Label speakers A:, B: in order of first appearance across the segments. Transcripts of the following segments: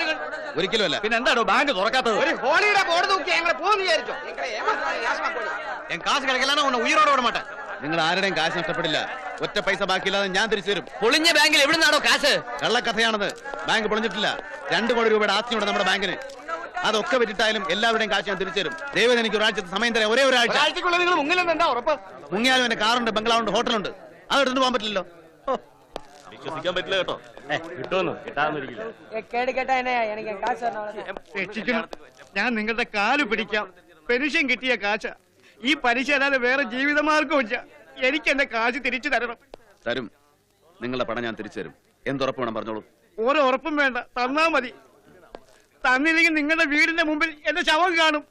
A: ആളുകൾ.
B: ഒരിക്കലും
A: പിന്നെ എന്താണോ ബാങ്ക് തുറക്കാത്തത്?
C: ഒരു ഹോളിയുടെ ബോർഡ് തൂക്കി ഞങ്ങൾ പോകുന്നു വിചാരിച്ചോ?
A: ഞാൻ. കാശ് കിടക്കില്ലാണോ ഉന്നെ ഉയരോടെ മാട്ടെ.
B: നിങ്ങൾ ആരുടെയും കാശ് നഷ്ടപ്പെടില്ല. ഒറ്റ പൈസ ബാക്കിയില്ലാതെ ഞാൻ തിരിച്ചു തരും
A: പൊളിഞ്ഞ ബാങ്കിൽ എവിടുന്നാണോ കാശ്?
B: കള്ളക്കഥയാണത്. ബാങ്ക് പൊളിഞ്ഞിട്ടില്ല. രണ്ടു കോടി രൂപയുടെ ആസ്തിയുണ്ട് നമ്മുടെ ബാങ്കിന്. അതൊക്കെ വിറ്റിട്ടായാലും എല്ലാവരുടെയും കാശ് ഞാൻ തിരിച്ചു തരും. ദൈവം എനിക്ക് ഒരാഴ്ചത്തെ സമയം തരാം ഒരേ ഒരാഴ്ച.
C: നിങ്ങൾ മുങ്ങിലെന്ന് എന്താ ഉറപ്പ്?
B: മുങ്ങിയാലും എന്റെ കാറുണ്ട് ബംഗ്ലാവുണ്ട് ഹോട്ടലുണ്ട്. അത് എടുത്തിട്ട് പോകാൻ പറ്റില്ലല്ലോ.
A: വിശ്വസിക്കാൻ പറ്റില്ല കേട്ടോ. കിട്ടുമെന്ന്? കിട്ടാന്നിരിക്കില്ല
D: കേട് എനിക്ക്
E: കാശ് ഞാൻ നിങ്ങളുടെ കാൽ പിടിക്കാം. പെൻഷൻ കിട്ടിയ കാശ. ഈ പലിശ അല്ലാതെ വേറെ ജീവിതമാർഗമില്ല എനിക്ക് എന്റെ കാശ് തിരിച്ചു തരണം.
B: തരും. നിങ്ങളുടെ പണം ഞാൻ തിരിച്ചു തരും. എന്തുറപ്പ് വേണം പറഞ്ഞോളൂ.
E: ഓരോ ഉറപ്പും വേണ്ട. തന്നാ മതി. തന്നില്ലെങ്കിൽ നിങ്ങളുടെ വീടിന്റെ മുമ്പിൽ എന്റെ ശവം കാണും.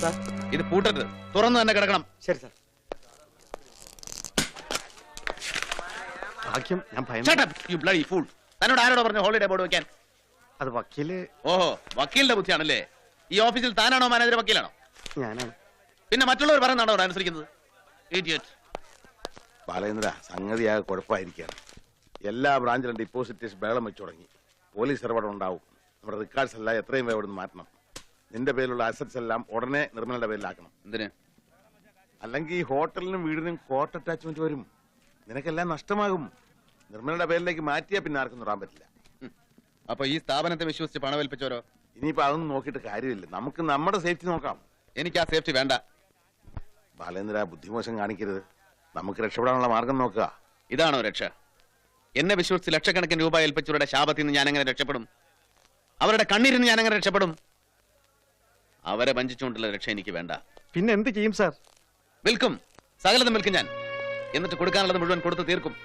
B: സാർ ഇത് പൂട്ടരുത്. തുറന്നു തന്നെ കിടക്കണം.
E: ശരി സാർ. ഭാഗ്യം ഞാൻ ഭയം
B: Shut up, you bloody fool. തന്നോട് ആരോട് പറഞ്ഞു ഹോളിഡേ ബോർഡ് വെക്കാൻ?
E: അത് വക്കീൽ
B: ഓഹോ വക്കീലിന്റെ ബുദ്ധിയാണല്ലേ? ഈ ഓഫീസിൽ താനാണോ മാനേജർ വക്കീലാണോ?
E: ഞാനാണ്.
B: പിന്നെ മറ്റുള്ളവർ പറയുന്നതാണോ അവിടെ അനുസരിക്കുന്നത്
F: പറയുന്നതാ സംഗതിയാകെ കുഴപ്പമായിരിക്കുകയാണ്. എല്ലാ ബ്രാഞ്ചിലും ഡിപ്പോസിറ്റേഴ്സ് ബേളം വെച്ചു തുടങ്ങി. പോലീസ് ഇടപെടൽ ഉണ്ടാവും നമ്മുടെ റിക്കാർഡ്സ് എല്ലാം എത്രയും വേഗം മാറ്റണം. നിന്റെ പേരിലുള്ള അസറ്റ്സ് എല്ലാം ഉടനെ നിർമ്മലയുടെ പേരിലാക്കണം.
B: എന്തിന്?
F: അല്ലെങ്കിൽ ഈ ഹോട്ടലിനും വീടിനും കോർട്ട് അറ്റാച്ച്മെന്റ് വരും. നിനക്കെല്ലാം നഷ്ടമാകും. നിർമ്മലയുടെ പേരിലേക്ക് മാറ്റിയാ പിന്നെ ആർക്കും തൊടാൻ പറ്റില്ല.
B: അപ്പൊ ഈ സ്ഥാപനത്തെ വിശ്വസിച്ച് പണമേൽപ്പിച്ചോരോ
F: ഇനിയിപ്പോ അതൊന്നും നോക്കിയിട്ട് കാര്യമില്ല. നമുക്ക് നമ്മുടെ സേഫ്റ്റി നോക്കാം.
B: എനിക്ക് ആ സേഫ്റ്റി വേണ്ട.
F: ബാലേന്ദ്ര ബുദ്ധിമോശം കാണിക്കരുത്. നമുക്ക് രക്ഷപ്പെടാനുള്ള മാർഗം നോക്കുക.
B: ഇതാണോ രക്ഷ? എന്നെ വിശ്വസിച്ച് ലക്ഷക്കണക്കിന് രൂപ ഏൽപ്പിച്ചവരുടെ ശാപത്തിൽ നിന്ന് ഞാൻ എങ്ങനെ രക്ഷപ്പെടും? അവരുടെ കണ്ണീരിൽ നിന്ന് ഞാൻ എങ്ങനെ രക്ഷപ്പെടും? അവരെ വഞ്ചിച്ചുകൊണ്ടുള്ള രക്ഷ എനിക്ക് വേണ്ട.
E: പിന്നെ എന്ത് ചെയ്യും സാർ?
B: വിൽക്കും. സകലതും വിൽക്കും ഞാൻ. എന്നിട്ട് കൊടുക്കാനുള്ളത് മുഴുവൻ കൊടുത്ത് തീർക്കും.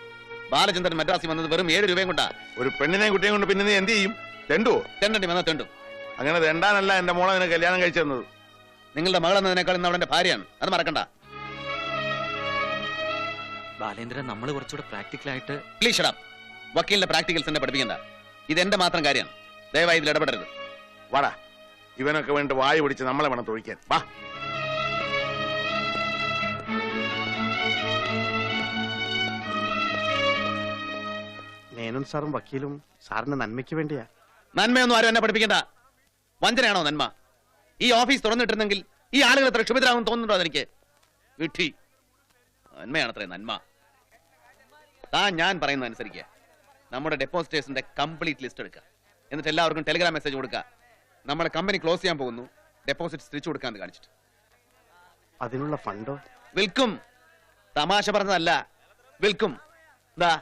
B: ബാലചന്ദ്രൻ മദ്രാസി വന്നത് വെറും ഏഴ് രൂപയും കൊണ്ടാ.
F: ഒരു പെണ്ണിനെയും കുട്ടിയെയും കൊണ്ട് പിന്നെ നീ എന്ത് ചെയ്യും? തെണ്ടുവോ?
B: തെണ്ടി വന്ന തെണ്ടും.
F: അങ്ങനെ തെണ്ടാനല്ല എന്റെ മോളെ നിന്നെ കല്യാണം കഴിച്ചു തന്നത്.
B: നിങ്ങളുടെ മകളെന്നതിനേക്കാൾ ഇന്ന് അവളുടെ ഭാര്യയാണ്. അത് മറക്കണ്ട.
A: ബാലേന്ദ്രൻ നമ്മൾ കുറച്ചുകൂടെ പ്രാക്ടിക്കൽ ആയിട്ട്
B: പ്ലീസ് ഷടാം വക്കീലിന്റെ പ്രാക്ടിക്കൽസ് എന്നെ പഠിപ്പിക്കണ്ട. ഇത് എന്റെ മാത്രം കാര്യമാണ് ദയവായി ഇതിൽ ഇടപെടരുത്.
F: വാടാ. ഇവനൊക്കെ വേണ്ടി വായു പിടിച്ച് നമ്മളെ വേണം തൊഴിക്കാൻ. വാ.
E: മേനോൻ സാറും വക്കീലും സാറിന്റെ നന്മയ്ക്ക് വേണ്ടിയാ.
B: നന്മയൊന്നും ആരും എന്നെ പഠിപ്പിക്കണ്ട. വഞ്ചനയാണോ നന്മ? ഈ ഓഫീസ് തുറന്നിട്ടിരുന്നെങ്കിൽ ഈ ആളുകൾ എത്ര ക്ഷുഭിതരാകും തോന്നുന്നുണ്ടോ അതെനിക്ക്? വിട്ടി. നന്മയാണത്രേ നന്മ. താൻ ഞാൻ പറയുന്നത് അനുസരിക്കുക നമ്മുടെ ഡെപ്പോസിറ്റേഴ്സിന്റെ കംപ്ലീറ്റ് ലിസ്റ്റ് എടുക്കുക എന്നിട്ട് എല്ലാവർക്കും ടെലിഗ്രാം മെസ്സേജ് കൊടുക്കുക നമ്മുടെ കമ്പനി ക്ലോസ് ചെയ്യാൻ പോകുന്നു. ഡെപ്പോസിറ്റ് തിരിച്ചു കൊടുക്കാന്ന് കാണിച്ചിട്ട്.
E: അതിനുള്ള ഫണ്ടോ?
B: വിൽക്കും. തമാശ പറഞ്ഞതല്ല. വിൽക്കും. ദാ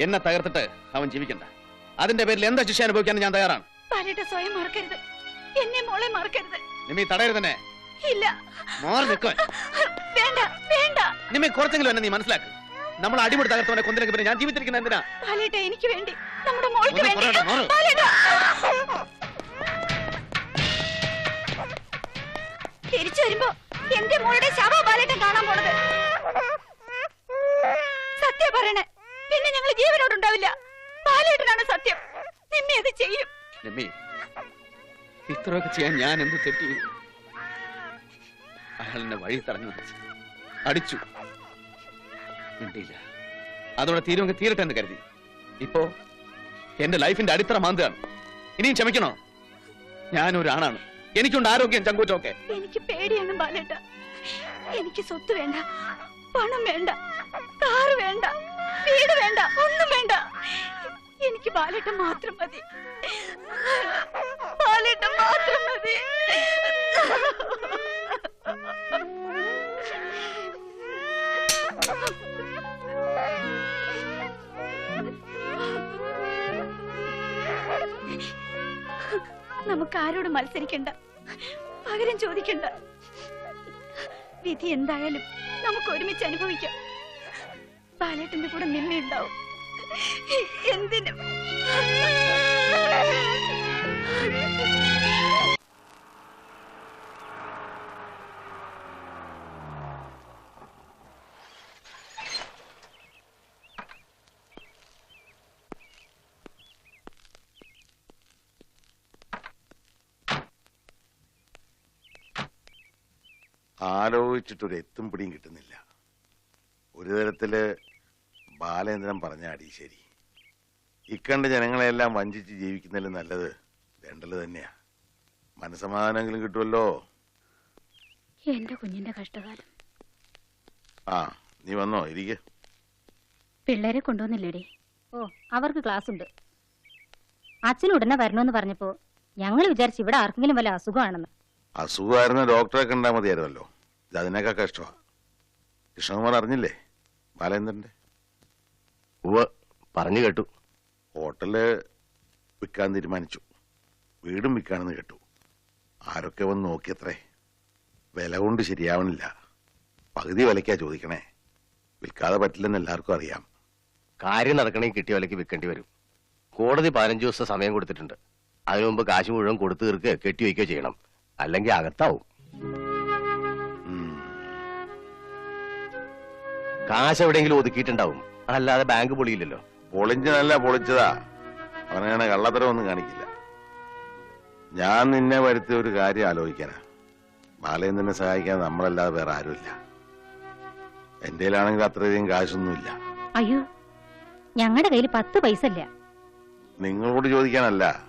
B: എന്നെ തകർത്തിട്ട് അവൻ ജീവിക്കണ്ട. അതിന്റെ പേരിൽ എന്താ ശിക്ഷ അനുഭവിക്കാൻ ഞാൻ തയ്യാറാണ്.
G: സ്വയം മറക്കരുത്. എന്നെ മോളെ മറക്കരുത്.
B: നിമി തടയരുത് തന്നെ
G: ഇല്ല.
B: നിൽക്കാൻ
G: വേണ്ട വേണ്ട.
B: നിമ്മി കുറച്ചെങ്കിലും എന്നെ നീ മനസ്സിലാക്ക്. നമ്മൾ അടിപൊളി തകർത്തവനെ കൊന്നില്ലെങ്കിൽ പിന്നെ ഞാൻ ജീവിച്ചിരിക്കുന്ന എന്തിനാ?
G: ബാലേട്ട എനിക്ക് വേണ്ടി. നമ്മുടെ മോൾക്ക് വേണ്ടി. തിരിച്ചു വരുമ്പോ എന്റെ മോളുടെ ശവ ബാലേട്ടൻ കാണാൻ പോണത്. സത്യം പറയണേ പിന്നെ ഞങ്ങൾ ജീവനോടുണ്ടാവില്ല. ബാലേട്ടനാണ് സത്യം. നിന്നെ അത് ചെയ്യും.
B: നിമ്മി ഇത്രയൊക്കെ ചെയ്യാൻ ഞാൻ എന്ത് തെറ്റ്? അയാൾ എന്നെ വഴി തടഞ്ഞു അടിച്ചു. അതോടെ തീരുമെങ്കിൽ തീരട്ടെ എന്ന് കരുതി. ഇപ്പോ എന്റെ ലൈഫിന്റെ അടിത്തറ മാന്താണ് ഇനിയും ക്ഷമിക്കണോ? ഞാനൊരു ആണാണ് എനിക്കുണ്ട് ആരോഗ്യം ചങ്കൂറ്റമൊക്കെ.
G: എനിക്ക് പേടിയാണ് ബാലേട്ട. എനിക്ക് സ്വത്ത് വേണ്ട പണം വേണ്ട കാറ് വേണ്ട വീട് വേണ്ട ഒന്നും വേണ്ട. എനിക്ക് ബാലേട്ടൻ മാത്രം മതി. ബാലേട്ടൻ മാത്രം മതി. നമുക്ക് ആരോട് മത്സരിക്കണ്ട. പകരം ചോദിക്കണ്ട. വിധി എന്തായാലും നമുക്ക് ഒരുമിച്ച് അനുഭവിക്കാം. ബാലേട്ടന്റെ കൂടെ നിമ്മയുണ്ടാവും എന്തിനും.
F: ആലോചിച്ചിട്ടൊരു എത്തും പിടിയും കിട്ടുന്നില്ല. ഒരു തരത്തിൽ ബാലേന്ദ്രൻ പറഞ്ഞ അടി ശരി. ഇക്കണ്ട ജനങ്ങളെല്ലാം വഞ്ചിച്ച് ജീവിക്കുന്നതിലും നല്ലത് രണ്ടൽ തന്നെയാ. മനസമാധാനമെങ്കിലും കിട്ടുമല്ലോ
G: എന്റെ കുഞ്ഞിന്റെ കഷ്ടകാലം.
F: ആ നീ വന്നോ ഇരിക്ക.
G: പിള്ളേരെ കൊണ്ടുവന്നില്ലേടി?
H: ഓ അവർക്ക് ക്ലാസ് ഉണ്ട് അച്ഛൻ ഉടനെ വരണമെന്ന് പറഞ്ഞപ്പോ ഞങ്ങൾ വിചാരിച്ചു ഇവിടെ ആർക്കെങ്കിലും വല്ല അസുഖമാണെന്ന്.
F: അസുഖമായിരുന്ന ഡോക്ടറെ കണ്ടാൽ മതിയായിരുന്നല്ലോ. ഇത് അതിനേക്കാൾ കഷ്ടമാണ് കൃഷ്ണകുമാർ അറിഞ്ഞില്ലേ? ബാലേന്ദ്രന്റെ?
A: ഉവ പറഞ്ഞു കേട്ടു.
F: ഹോട്ടൽ വിൽക്കാൻ തീരുമാനിച്ചു. വീടും വിൽക്കാണെന്ന് കേട്ടു. ആരൊക്കെ വന്ന് നോക്കിയത്രേ? വില കൊണ്ട് ശരിയാവണില്ല. പകുതി വിലക്കാ ചോദിക്കണേ. വിൽക്കാതെ പറ്റില്ലെന്ന് എല്ലാവർക്കും അറിയാം.
A: കാര്യം നടക്കണമെങ്കിൽ കിട്ടിയ വിലക്ക് വിൽക്കേണ്ടി വരും. കോടതി പതിനഞ്ച് ദിവസം സമയം കൊടുത്തിട്ടുണ്ട്. അതിനു മുമ്പ് കാശ് മുഴുവൻ കൊടുത്തു തീർക്കുക കെട്ടിവെക്കുകയോ ചെയ്യണം. അല്ലെങ്കിൽ അകത്താവും. കാശ് എവിടെയെങ്കിലും ഒതുക്കിയിട്ടുണ്ടാവും. അല്ലാതെ ബാങ്ക് പൊളിയില്ലല്ലോ.
F: പൊളിഞ്ഞതല്ല പൊളിച്ചതാ. അവനങ്ങനെ കള്ളത്തരമൊന്നും കാണിക്കില്ല. ഞാൻ നിന്നെ വരുത്തിയ ഒരു കാര്യം ആലോചിക്കാനാ നിന്നെ സഹായിക്കാൻ നമ്മളല്ലാതെ വേറെ ആരുമില്ല. എന്റെ കയ്യിലാണെങ്കിൽ അത്രയധികം കാശൊന്നുമില്ല.
H: അയ്യോ ഞങ്ങളുടെ കയ്യിൽ പത്ത് പൈസ ഇല്ല.
F: നിങ്ങളോട് ചോദിക്കാനല്ല.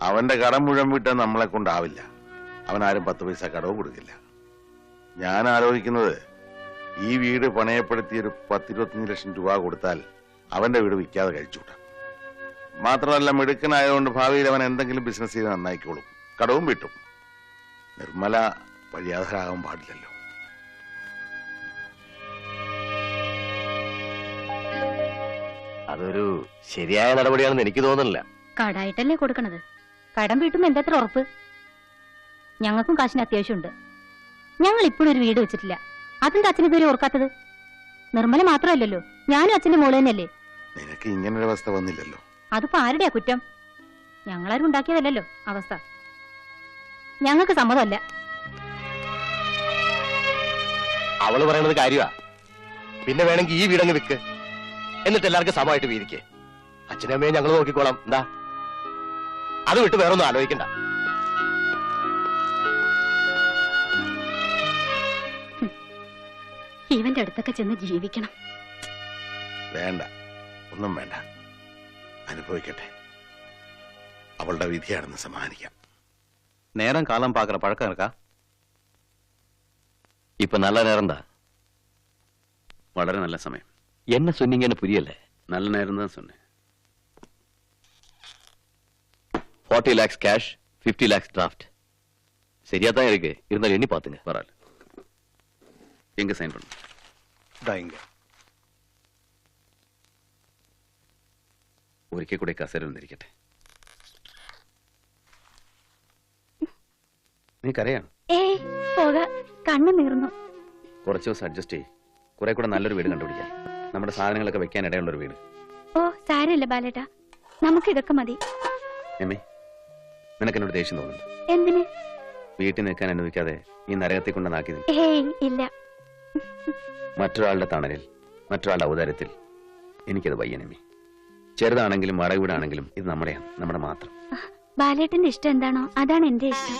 F: അവന്റെ കടം മുഴുവൻ വിട്ടാൽ നമ്മളെ കൊണ്ടാവില്ല. അവൻ ആരും പത്ത് പൈസ കടവ് കൊടുക്കില്ല. ഞാൻ ആലോചിക്കുന്നത് ഈ വീട് പണയപ്പെടുത്തി ഒരു പത്തിരുപത്തിയഞ്ച് ലക്ഷം രൂപ കൊടുത്താൽ അവന്റെ വീട് വിൽക്കാതെ കഴിച്ചുകൂട്ടാം മാത്രമല്ല മിടുക്കനായതുകൊണ്ട് ഭാവിയിൽ അവൻ എന്തെങ്കിലും ബിസിനസ് ചെയ്ത് നന്നായിക്കോളും. കടവും വിട്ടും. നിർമ്മല പര്യാധരാകാൻ പാടില്ലല്ലോ.
A: അതൊരു ശരിയായ നടപടിയാണെന്ന് എനിക്ക് തോന്നുന്നില്ല.
H: കടായിട്ടല്ലേ കൊടുക്കണത്? കടം വീട്ടും എന്തത്ര ഉറപ്പ്? ഞങ്ങൾക്കും കാശിന് അത്യാവശ്യമുണ്ട്. ഞങ്ങൾ ഇപ്പോഴും ഒരു വീട് വെച്ചിട്ടില്ല. അതെന്താ അച്ഛൻ ഇതുവരെ ഓർക്കാത്തത്? നിർമ്മല മാത്രമല്ലല്ലോ. ഞാനും അച്ഛന്റെ മോൾ തന്നെയല്ലേ?
F: നിനക്ക് ഇങ്ങനൊരു അവസ്ഥ വന്നില്ലല്ലോ.
H: അതിപ്പോ ആരുടെയാ കുറ്റം? ഞങ്ങളാരും ഉണ്ടാക്കിയതല്ലല്ലോ അവസ്ഥ. ഞങ്ങൾക്ക് സമ്മതമല്ല.
A: അവൾ പറയണത് കാര്യമാ പിന്നെ വേണമെങ്കിൽ ഈ വീടങ്ങ് വിൽക്ക് എന്നിട്ട് എല്ലാവർക്കും സമമായിട്ട് വീതിക്കേ. അച്ഛനമ്മയെ ഞങ്ങൾ നോക്കിക്കോളാം. എന്താ? അത് വിട്ട് വേറൊന്നും ആലോചിക്കണ്ട
G: ഇവന്റെ അടുത്തൊക്കെ ചെന്ന് ജീവിക്കണം
F: വേണ്ട ഒന്നും വേണ്ട അനുഭവിക്കട്ടെ അവളുടെ വിധിയാണെന്ന് സമ്മാനിക്കാം
B: நேரம் காலம் பார்க்குற பழக்கம் இருக்கா
A: ഇപ്പൊ നല്ല നേരം എന്താ
B: വളരെ நல்ல സമയം
A: എന്നെ சொன்னீங்கன்னு புரியல
B: நல்ல நேரம் தான் சொன்னேன்
A: forty lakhs cash fifty lakhs draft சரியா தான் இருக்கு இருந்தாலும் எண்ணி பாத்துங்க
B: பரவாயில்ல எங்க சைன் பண்ணு ഒരിക്കൽ കൂടെ കസേര വന്നിരിക്കട്ടെ നീ കരയാണ്
G: ഏയ് പോക കണ്ണു നീർന്നു
B: കുറച്ച് ദിവസം അഡ്ജസ്റ്റ് ചെയ്യ് കുറെ കൂടെ നല്ലൊരു വീട് കണ്ടുപിടിക്കാം നമ്മുടെ സാധനങ്ങളൊക്കെ വെക്കാൻ ഇടയുള്ള ഒരു വീട്
G: ഓ സാരമില്ല ബാലേട്ടാ നമുക്ക് ഇതൊക്കെ മതി
B: എമ്മേ നിനക്ക് എന്നോട് ദേഷ്യം തോന്നുന്നു
G: എന്തിന്?
B: വീട്ടിൽ നിൽക്കാൻ അനുവദിക്കാതെ ഈ നരകത്തിൽ
G: കൊണ്ടാക്കി ഇല്ല.
B: മറ്റൊരാളുടെ തണലിൽ മറ്റൊരാളുടെ ഔദാര്യത്തിൽ എനിക്കത് വയ്യനമി ചെറുതാണെങ്കിലും വാടക വീടാണെങ്കിലും ഇത് നമ്മുടെയാണ് നമ്മുടെ മാത്രം.
G: ബാലേട്ടന്റെ ഇഷ്ടം എന്താണോ അതാണ് എന്റെ ഇഷ്ടം.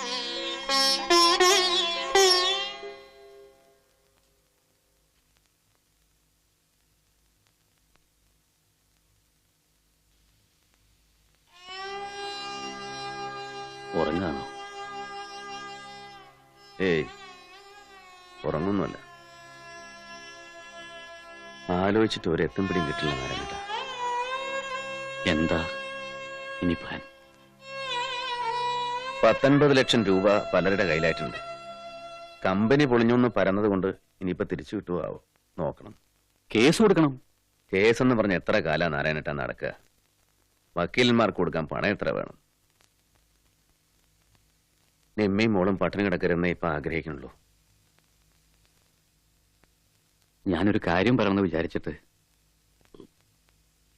B: ഉറങ്ങാണോ? ഏയ് ഉറങ്ങൊന്നുമല്ല ആലോചിച്ചിട്ട് ഒരു എത്തും പിടിയും കിട്ടില്ല നാരായണ എന്താ? ഇനി പ്ലാൻ പത്തൊൻപത് ലക്ഷം രൂപ പലരുടെ കയ്യിലായിട്ടുണ്ട്. കമ്പനി പൊളിഞ്ഞൊന്ന് പരന്നത് കൊണ്ട് ഇനിയിപ്പോ തിരിച്ചു കിട്ടുവോ? നോക്കണം. കേസ് കൊടുക്കണം. കേസെന്ന് പറഞ്ഞ എത്ര കാലാ നാരായണട്ടാ നടക്കുക? വക്കീലന്മാർക്ക് കൊടുക്കാൻ പണം എത്ര വേണം? നെമ്മയും മോളും പട്ടിണി കിടക്കരുന്നേ ഇപ്പൊ ആഗ്രഹിക്കണുള്ളൂ ഞാനൊരു കാര്യം പറയണമെന്ന് വിചാരിച്ചിട്ട്.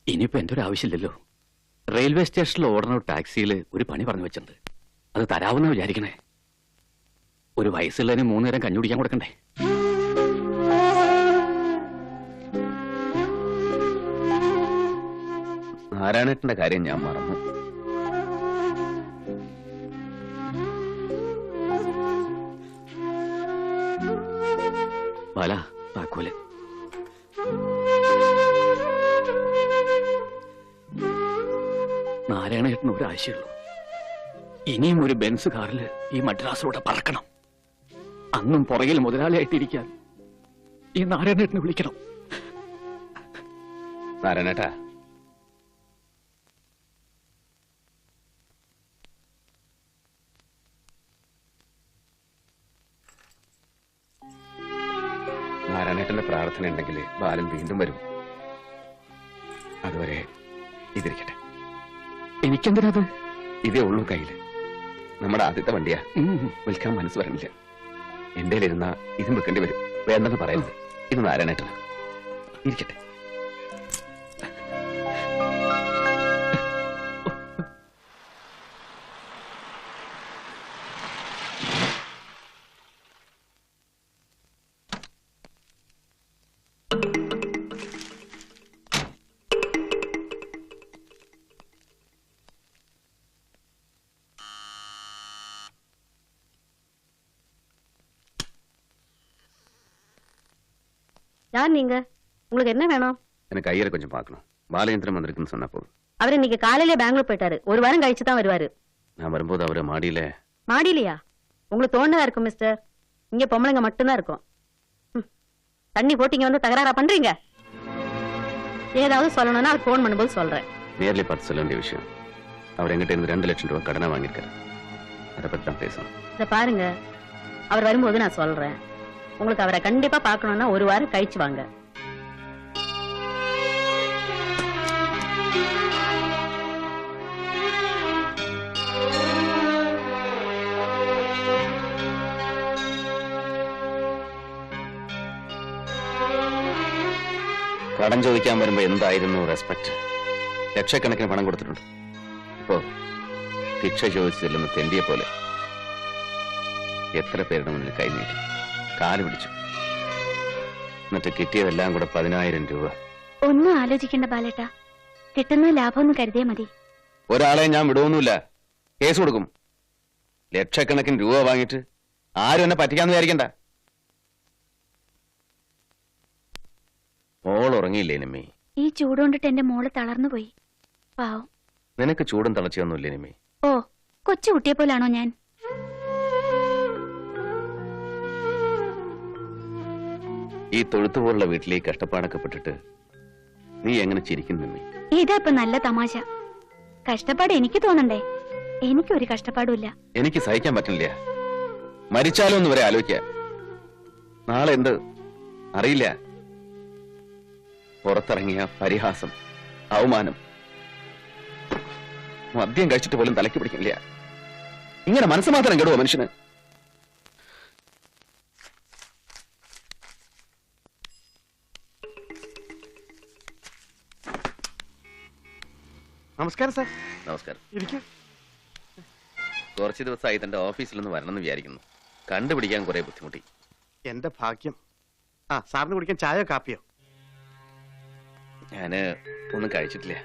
B: ഇനിയിപ്പോ എന്റെ ഒരു ആവശ്യമില്ലല്ലോ റെയിൽവേ സ്റ്റേഷനിൽ ഓടുന്ന ഒരു ടാക്സിയിൽ ഒരു പണി പറഞ്ഞു വെച്ചിട്ടുണ്ട്. അത് തരാവുന്ന വിചാരിക്കണേ. ഒരു വയസ്സുള്ളതിന് മൂന്ന് നേരം കഞ്ഞു കുടിക്കാൻ കൊടുക്കണ്ടേ? നാരായണേട്ടന്റെ കാര്യം ഞാൻ മറന്നു. ബാല താക്കോൽ. നാരായണേട്ടന് ഒരു ആശയുള്ളൂ ഇനിയും ഒരു ബെൻസ് കാറിൽ ഈ മദ്രാസിലൂടെ പറക്കണം. അന്നും പുറകിൽ മുതലാളിയായിട്ടിരിക്കാൻ ഈ നാരായണേട്ടനെ വിളിക്കണം. നാരായണേട്ടാ നാരായണേട്ടന്റെ പ്രാർത്ഥന ഉണ്ടെങ്കിൽ ബാലൻ വീണ്ടും വരും. അതുവരെ ഇതിരിക്കട്ടെ. എനിക്കെന്തിനത്? ഇതേ ഉള്ളൂ കയ്യിൽ നമ്മുടെ ആദ്യത്തെ വണ്ടിയാ. വിൽക്കാൻ മനസ്സ് വരണില്ല. എന്റെ ഇരുന്ന ഇതും വെക്കേണ്ടി വരും. വേണ്ടെന്ന് പറയുന്നത് ഇത് നാരായണേട്ടനാണ് ഇരിക്കട്ടെ.
I: யார் நீங்க? உங்களுக்கு என்ன வேணும்?
B: எனக்கு கையரை கொஞ்சம் பார்க்கணும். பாலயந்திரம் வந்திருக்குன்னு சொன்னா போதும்.
I: அவர் இன்னைக்கு காலையிலே பெங்களூர் போயிட்டாரு. ஒரு வாரம் கழிச்சு தான் வருவாரு.
B: நான் வரும்போது அவரை மாடியில
I: மாடியிலையா? உங்களுக்கு தோணுதா இருக்கும் மிஸ்டர் இங்க பொம்பளைங்க மட்டும்தான் இருக்கும். ம். தண்ணி போட்டீங்க வந்து தகராறா பண்றீங்க? ஏதாவது சொல்லணும்னா அது ஃபோன் பண்ணும்போது சொல்றேன்.
B: நேர்ல பார்த்து சொல்ல வேண்டிய விஷயம். அவர் எங்கிட்ட இருந்து ரெண்டு லட்சம் ரூபாய் கடனை வாங்கியிருக்காரு. அதை பத்தி தான் பேசணும்.
I: இத பாருங்க. அவர் வரும்போது நான் சொல்றேன். உங்களுக்கு அவரை கண்டிப்பா பார்க்கணும்னா ஒரு வாரம் கழிச்சு வாங்க
B: കടം ചോദിക്കാൻ വരുമ്പോ എന്തായിരുന്നു റെസ്പെക്ട് ലക്ഷക്കണക്കിന് പണം കൊടുത്തിട്ടുണ്ട് ഇപ്പോ ഭിക്ഷ ചോദിച്ചില്ലെന്ന് തെണ്ടിയെ പോലെ എത്ര പേരുടെ മുന്നിൽ കൈനീട്ടി കാൽ പിടിച്ചു. എന്നിട്ട് കിട്ടിയതെല്ലാം കൂടെ പതിനായിരം രൂപ.
G: ഒന്നും ആലോചിക്കേണ്ട ബാലേട്ട. കിട്ടുന്ന ലാഭമൊന്നും കരുതേ മതി.
B: ഒരാളെ ഞാൻ വിടുവൊന്നുമില്ല. കേസ് കൊടുക്കും. ലക്ഷക്കണക്കിന് രൂപ വാങ്ങിയിട്ട് ആരും എന്നെ പറ്റിക്കാന്ന് വിചാരിക്കണ്ട. മോൾ ഉറങ്ങിയില്ലേ നിമ്മി?
G: ഈ ചൂടുകൊണ്ടിട്ട് എന്റെ മോൾ തളർന്നു പോയി പാവം.
B: നിനക്ക് ചൂടും തളച്ചൊന്നുമില്ലേ നിമ്മി?
G: ഓ കൊച്ചു കുട്ടിയെ പോലാണോ ഞാൻ?
B: ഈ തൊഴുത്തുപോലുള്ള വീട്ടിലേക്ക് കഷ്ടപ്പാടൊക്കെ പെട്ടിട്ട് നീ എങ്ങനെ ചിരിക്കുന്നു
G: ഇതാ ഇപ്പൊ നല്ല തമാശ. കഷ്ടപ്പാട് എനിക്ക് തോന്നണ്ടേ? എനിക്ക് എനിക്കൊരു കഷ്ടപ്പാടുമില്ല.
B: എനിക്ക് സഹിക്കാൻ പറ്റില്ല. മരിച്ചാലോ എന്ന് വരെ ആലോചിക്ക. നാളെ എന്ത്? അറിയില്ല. പുറത്തിറങ്ങിയ പരിഹാസം അവമാനം. മദ്യം കഴിച്ചിട്ട് പോലും തലയ്ക്ക് പിടിക്കില്ല ഇങ്ങനെ മനസ്സ് മാത്രം കേടുവോ മനുഷ്യന്?
E: നമസ്കാരം സാർ.
B: നമസ്കാരം.
E: ഇരിക്കും.
B: കുറച്ച് ദിവസമായി തന്റെ ഓഫീസിലൊന്ന് വരണമെന്ന് വിചാരിക്കുന്നു. കണ്ടുപിടിക്കാൻ കുറെ ബുദ്ധിമുട്ടി.
E: എന്റെ ഭാഗ്യം. ആ സാറിന് കുടിക്കാൻ ചായയോ കാപ്പിയോ?
B: ഞാൻ ഒന്നും കഴിച്ചിട്ടില്ല.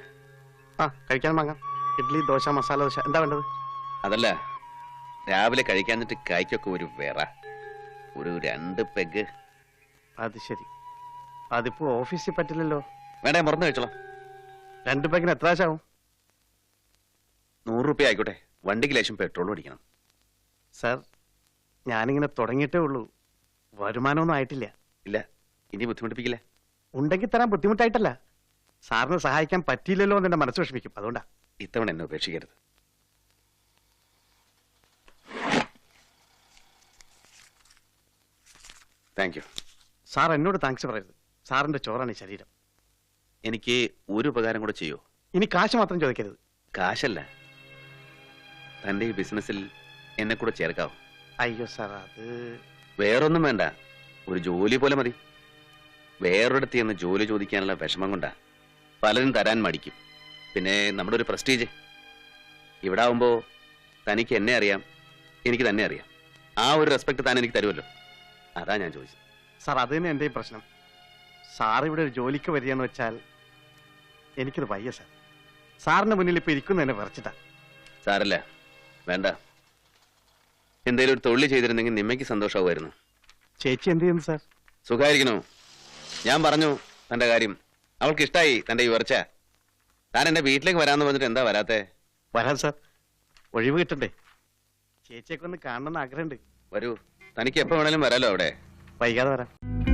E: ആ കഴിക്കാൻ വാങ്ങാം. ഇഡ്ഡലി ദോശ മസാല ദോശ എന്താ വേണ്ടത്?
B: അതല്ല രാവിലെ കഴിക്കാഞ്ഞിട്ട് കായ്ക്കൊക്കെ ഒരു വേറ ഒരു രണ്ട് പെഗ്.
E: അത് ശരി. അതിപ്പോ ഓഫീസിൽ പറ്റില്ലല്ലോ.
B: വേണേ മറന്നു കഴിച്ചോളാം.
E: രണ്ട് പെഗിന് എത്ര ആശാവും?
B: നൂറ് റുപ്യ ആയിക്കോട്ടെ. വണ്ടിക്ക് ലേശം പെട്രോൾ അടിക്കണം.
E: സാർ ഞാനിങ്ങനെ തുടങ്ങിയിട്ടേ ഉള്ളൂ. വരുമാനമൊന്നും ആയിട്ടില്ല.
B: ഇല്ല ഇനി ബുദ്ധിമുട്ടിപ്പിക്കില്ല?
E: ഉണ്ടെങ്കിൽ തരാൻ ബുദ്ധിമുട്ടായിട്ടല്ല. സാറിന് സഹായിക്കാൻ പറ്റിയില്ലല്ലോ എന്ന് എന്റെ മനസ്സ് വിഷമിക്കും. അതുകൊണ്ടാ.
B: ഇത്തവണ എന്നെ ഉപേക്ഷിക്കരുത്. താങ്ക് യു
E: സാർ എന്നോട് താങ്ക്സ് പറയരുത്. സാറിന്റെ ചോറാണ് ഈ ശരീരം.
B: എനിക്ക് ഒരു ഉപകാരം കൂടെ ചെയ്യോ?
E: ഇനി കാശ് മാത്രം ചോദിക്കരുത്.
B: കാശല്ല. തന്റെ ഈ ബിസിനസ്സിൽ എന്നെ കൂടെ ചേർക്കാവോ?
E: അയ്യോ സാർ അത്
B: വേറൊന്നും വേണ്ട. ഒരു ജോലി പോലെ മതി. വേറൊരിടത്ത് ചെന്ന് ജോലി ചോദിക്കാനുള്ള വിഷമം കൊണ്ടാ പലരും തരാൻ മടിക്കും. പിന്നെ നമ്മുടെ ഒരു പ്രസ്റ്റീജ്. ഇവിടെ ആവുമ്പോ തനിക്ക് എന്നെ അറിയാം എനിക്ക് തന്നെ അറിയാം. ആ ഒരു റെസ്പെക്ട് താൻ എനിക്ക് തരുമല്ലോ. അതാ ഞാൻ ചോദിച്ചത്.
E: സാർ അത് തന്നെ എന്റെ പ്രശ്നം. സാർ ഇവിടെ ഒരു ജോലിക്ക് വരികയെന്ന് വെച്ചാൽ എനിക്കത് വയ്യ സാർ. സാറിന്റെ മുന്നിൽ ഇപ്പൊ ഇരിക്കുന്നതന്നെ വിറച്ചിട്ടാ.
B: സാരല്ല. വേണ്ട. എന്തേലും ഒരു തൊഴിൽ ചെയ്തിരുന്നെങ്കിൽ നിമ്മയ്ക്ക് സന്തോഷമാവുമായിരുന്നു
E: ചേച്ചി എന്ത് ചെയ്യുന്നു സാർ?
B: സുഖമായിരിക്കുന്നു. ഞാൻ പറഞ്ഞു തന്റെ കാര്യം. അവൾക്ക് ഇഷ്ടായി തന്റെ ഈ ഉയർച്ച. താൻ എന്റെ വീട്ടിലേക്ക് വരാന്ന് പറഞ്ഞിട്ട് എന്താ വരാത്തെ?
E: വരാം സാർ. ഒഴിവ് കിട്ടണ്ടേ? ചേച്ചിയൊക്കെ ഒന്ന് കാണണമെന്ന് ആഗ്രഹമുണ്ട്.
B: വരൂ. തനിക്ക് എപ്പോ വേണേലും വരാലോ അവിടെ.
E: വൈകാതെ വരാം.